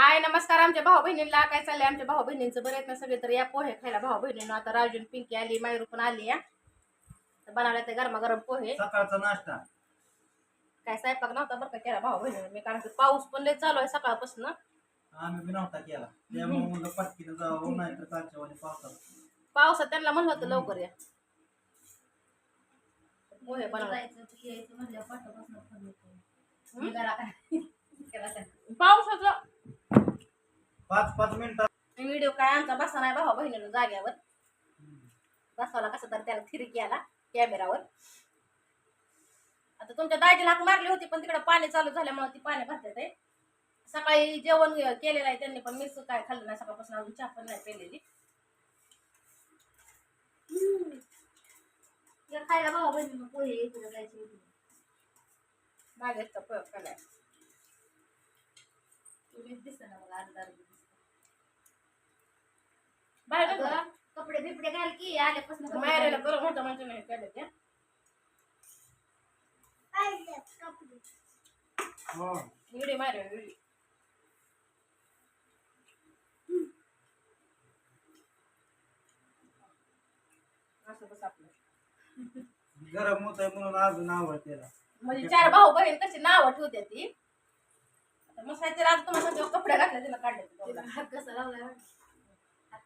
हाय नमस्कार आमच्या भाऊ बहिणीला काय चाललंय आमच्या भाऊ बहिणींचं बरं आहेत ना सगळे तर या पोहे खायला. भाऊ बहिणींना आता राजून पिंकी आली मायरू पण आली या तर बनवल्या ते गरमागरम पोहे. सकाळचा नाश्ता. काय स्वयंपाक नव्हता बरं का केला भाऊ बहिणीने मी कारण की पाऊस पण लय चालू आहे सकाळपासून. आम्ही बी नव्हता केला. त्यामुळे म्हणलं पटकीनं जावं नाही तर कालच्या वाणी पावसात पावसात त्यांना म्हणलं होतं लवकर या. पोहे बनवले जायचं यायचं म्हणल्यावर पाठवपासून फ़ोन येतो निघाला काय केला काय पावसाचं पाच पाच मिनिटात व्हिडिओ काय आमचा बसा नाही भावा बहिणीनं जाग्यावर. बसवला कसं तर त्याला थिरकी आला कॅमेरावर. आता तुमच्या दाजीला हाक मारली होती पण तिकडे पाणी चालू झाल्यामुळे ती पाणी भरतात आहे सकाळी जेवण केलेलं आहे त्यांनी पण मीच काय खाल्लं नाही. सकाळपासून अजून चहा पण नाही पेलेली. खायला भावा बहिणी पोहे इकडे जायचे मागेच प्रयोग करायला दिसत ना मला अर्धा बाहेर जाऊ का? अगं, कपडे बिपडे घाल की आल्यापासून कपडे माहेराला घाल. करून होतं म्हणजे नाही केलं ते हो असं बस आपलं गरम होत आहे म्हणून अजून आवड त्याला म्हणजे चार भाऊ बहीण कशी नाव ठेवते ती आता मग साहित्य आज तुम्हाला जेव्हा कपडे घातले तिला काढले तिला. हात कसा लावलाय.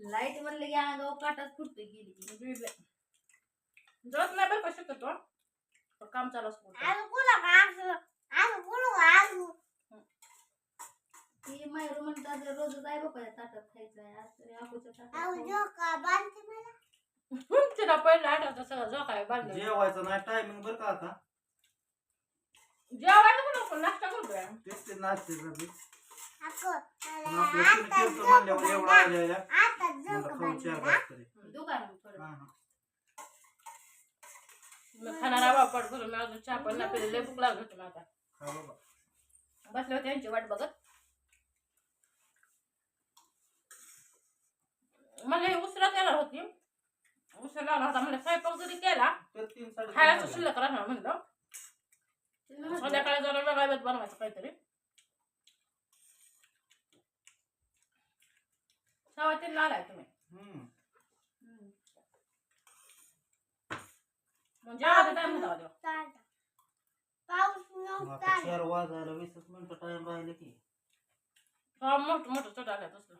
लाइट म्हणलं की अंगावर काटाच फुटतोय गेली. जळत नाही बरं का शक्यतो पण काम चालू असतं ती मायरू म्हणतात रोजच आहे बाबा या ताटात खायचं आहे. आज तरी आकोच्या ताटात. तिला पहिलं आठवतं सगळं जो काय बांधलं. जेवायचं नाही टायमिंग बरं का आता? जेवायला पण? आपण नाश्ता करतोय. तेच ते नाश्त्याचं. खाणारा वापड करून अजून चहा पण नाही पिली लय भूक लागली होती मला बाबा. बसले होते यांची वाट बघत. मला हे उसरात येणार होती. उसरा आला होता म्हणजे स्वयंपाक जरी केला खायचं शिल्लक राहणार म्हणलं. संध्याकाळी जरा वेगळा बनवायचं काहीतरी. सव्वा तीनला आलाय तुम्ही. म्हणजे जेवायचा टाइम होता तेव्हा. आता चार वाजायला वीसच मिनिटं टाइम राहिले की. हा मोठं मोठं चट आल्या तसलं.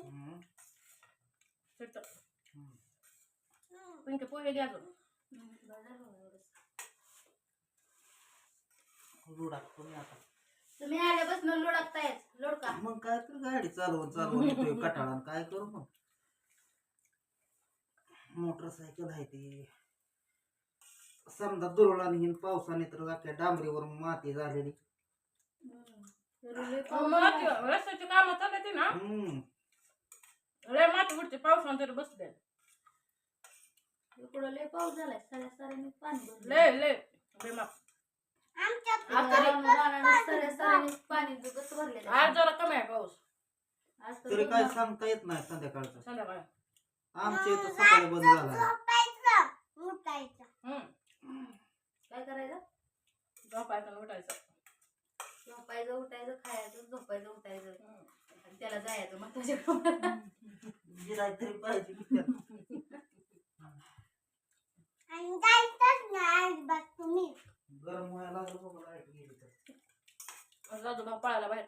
हम्म. चट हम्म. पिंके पोहे घ्या अजून. रुडा तुम्ही आता. तुम्ही आल्यापासून लोडकतायच लोडका मग काय तर गाडी चालवून चालवून येतोय कटाळा काय करू मग? मोटरसायकल आहे ती. समजा दुरळाने हिन पावसाने तर अख्ख्या डांबरीवर माती झालेली. रस्त्याची कामं चालले ते ना. हम्म. लय माती उडते पावसानं तरी बसले. इकडं लय पाऊस झालाय. साऱ्या साऱ्याने पाणी भरलं. लय लय. आज जरा कमी आहे पाऊस. तर काय सांगता येत नाही संध्याकाळचं. संध्याकाळी. आमच्या इथं सकाळी बंद झाला. हम्म. काय करायचं? झोपायचं आणि उठायचं. झोपायचं उठायचं खायचं झोपायचं उठायचं. आणि त्याला जायचं मग तुझ्या गिराय तरी पाहिजे की त्यात. गरम व्हायला लागलं बाबा लाइट गेली तर जातो भाऊ पळायला बाहेर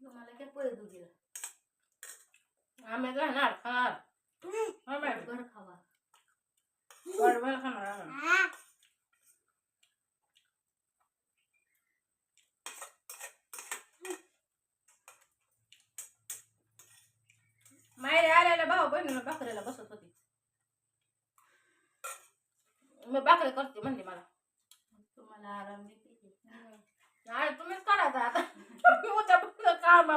तुम्हाला काय पोहे दुखीला आम्ही राहणार खाणार आम्ही बरं खावा वाढवायला खाणार मी भाकरी करते म्हणली मला. तुम्हाला आराम देते की. नाही तुम्हीच करायचं आता. उद्या फक्त काम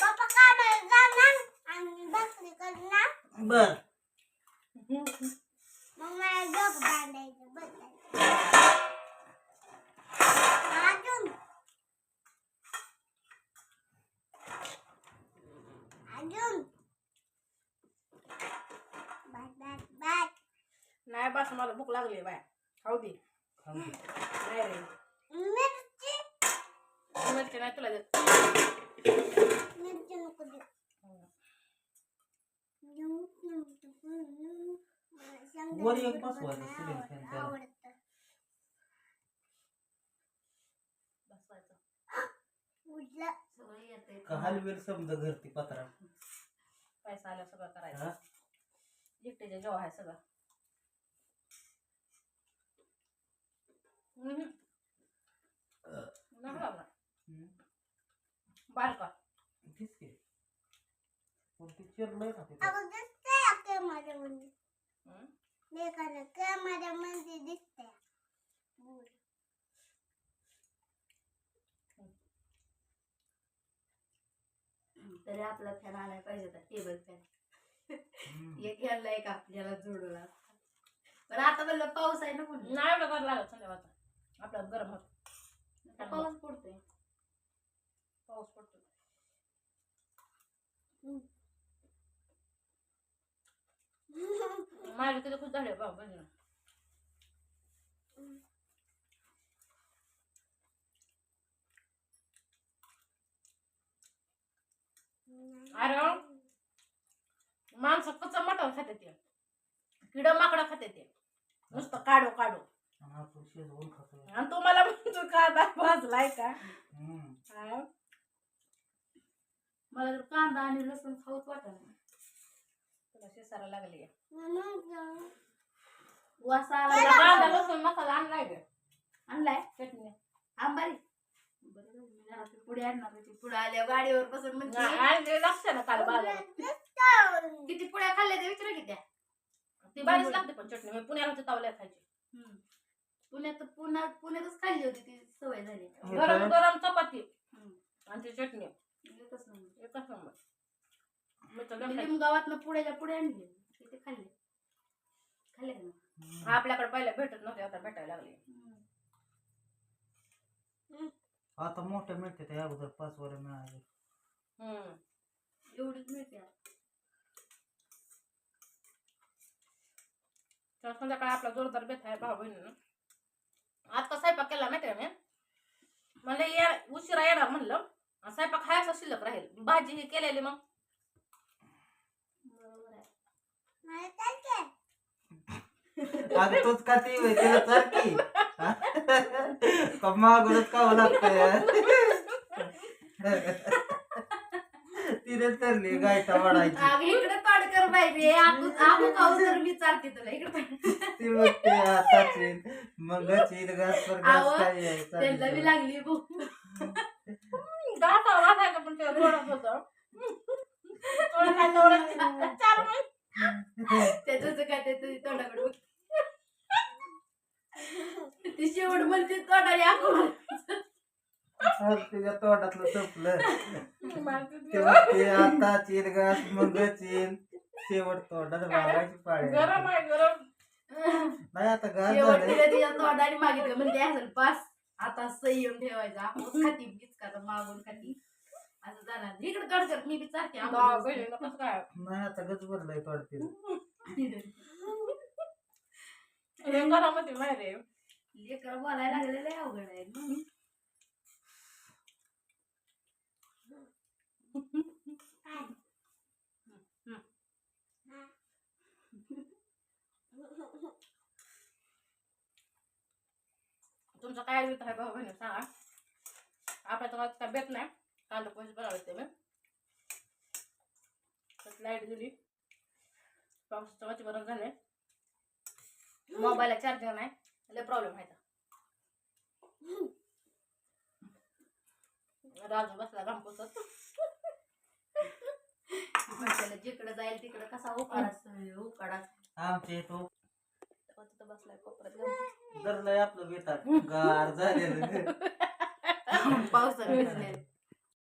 पप्पा कामाला जाणार आणि भाकरी करणार. बर. मग मला डोक बांधायचं बसायचं अजून अजून बस बस बस नाही बस मला भूक लागली बाय खाऊ दे. खाऊ दे. नाही रे. मिरची. मिरची नाही तुला देत. मिरची नको देऊ. वर एक बसवायचं सिलिंग फॅन त्याला. आवडतं बसवायचं. उडलं. सगळं येते. का हलवेल समजा घरती पत्रा? पैसा आल्या सगळं करायचं. हा? जेव्हा आहे सगळं. बारका तेच की. पण ती? चिरलंय तिथं. अगं. लेखाला बोल. तरी आपला फॅन आणायला पाहिजे होता टेबल फॅन हम्म. एक घ्यायला एक आपल्याला जोडला पण आता म्हणलं पाऊस आहे ना म्हणून. नाही एवढं करायला लागत संध्याकाळचा. आपल्याला गरम होत. पाऊस पडतोय. पाऊस पडतो माझे किती खुश झाले बाबा बहिणीला. अरे माणसं कच्चं मटण खाते ते. किड माकडं खाते ते. नुसतं काढो काढो. आणि तुम्हाला म्हणतो कांदा भाजलाय का. हा? मला तर कांदा आणि लसूण खाऊच वाटत तुला शिसारा लागली वासा कांदा लसूण मसाला आणलाय ग आणलाय चटणी. आंबारी. बरं झालं, मी पुढे आणणार होती. पुढे आल्या गाडीवर बसून नाही, म्हणजे आणली लक्ष ना काल बाजारात. दिसतं. किती पुड्या खाल्ल्या ते विचारा की त्या. ती बारीच लागते पण चटणी. मी पुण्याला होते तावल्या खायची. हम्म. पुण्यात पुण्यात पुण्यातच खाल्ली होती ती सवय झाली हे गरम? गरम चपाती हम्म. आणि ती चटणी एकच नंबर. एकच नंबर मी तर लय मी खायची. लिमगावातनं पुण्याच्या पुढे आणली ते खाल्ले खाल्ले का नाही? आपल्याकडे पहिल्या भेटत नव्हते आता भेटायला लागली हम्म. आता मोठ्या मिळते त्या अगोदर पाच वर मिळाले हम्म. एवढीच मिळते आता. तर संध्याकाळी आपला जोरदार बेत आहे भाऊ बहिणीनं आता स्वयंपाक केला माहिती आहे मी? म्हणलं या उशिरा येणार म्हणलं. स्वयंपाक खायचा शिल्लक राहील. भाजी ही केलेली मग. अगं तूच का ती होय? तिला तर की. लागतंय. तिने तरली गायटा वाढायची. अगं इकडे तोड कर बाई रे. तर मी चालते तुला. इकडे ती म्हणते आता मग चील घास पर घास आवं, काय आहे, त्यांना बी चालली लागली भूक वासायचं पण ते थोडं होतं. थोडं काय तेवढं चार त्याच काय त्याचं तोंडाकडे बघ. ती शेवट म्हणते तोंडाने जाऊ. तिच्या तोंडातलं संपलं. ते गरम म्हणते आता चील घास मग चील शेवट तोंडात मागायची पाळी. आहे गरम. नाही आता घास शेवट झालंय तिला तिच्या तोंडाने मागितलं म्हणजे असेल पास. आता संयम ठेवायचा. आपण खाती बीच का मागून खाती. असं जाणार इकडे तोड कर मी बी चालते. आंबा नाही आता गच भरलंय हे होती माहिती आहे. लेकर बोलायला लागलेलं आहे अवघड आहे. मग तुमचं काय येत आहे भाऊ बहिणी? सांगा. आपल्या तर काय बेत नाही. कांदा पोहे बनवले ते मी. लाइट गेली. पावसाचं वातावरण झालंय. मोबाईलला चार्जर नाही. लय प्रॉब्लेम आहे राजू बसला घाम पुसत म्हटलं इकडं जिकडं जाईल तिकडं कसा उकाडा उकाडा. आमच्या इथं तिथं बसलाय कोपऱ्यात. धरलंय आपलं बेतात गार झालेलं पावसाने भिजलेलं.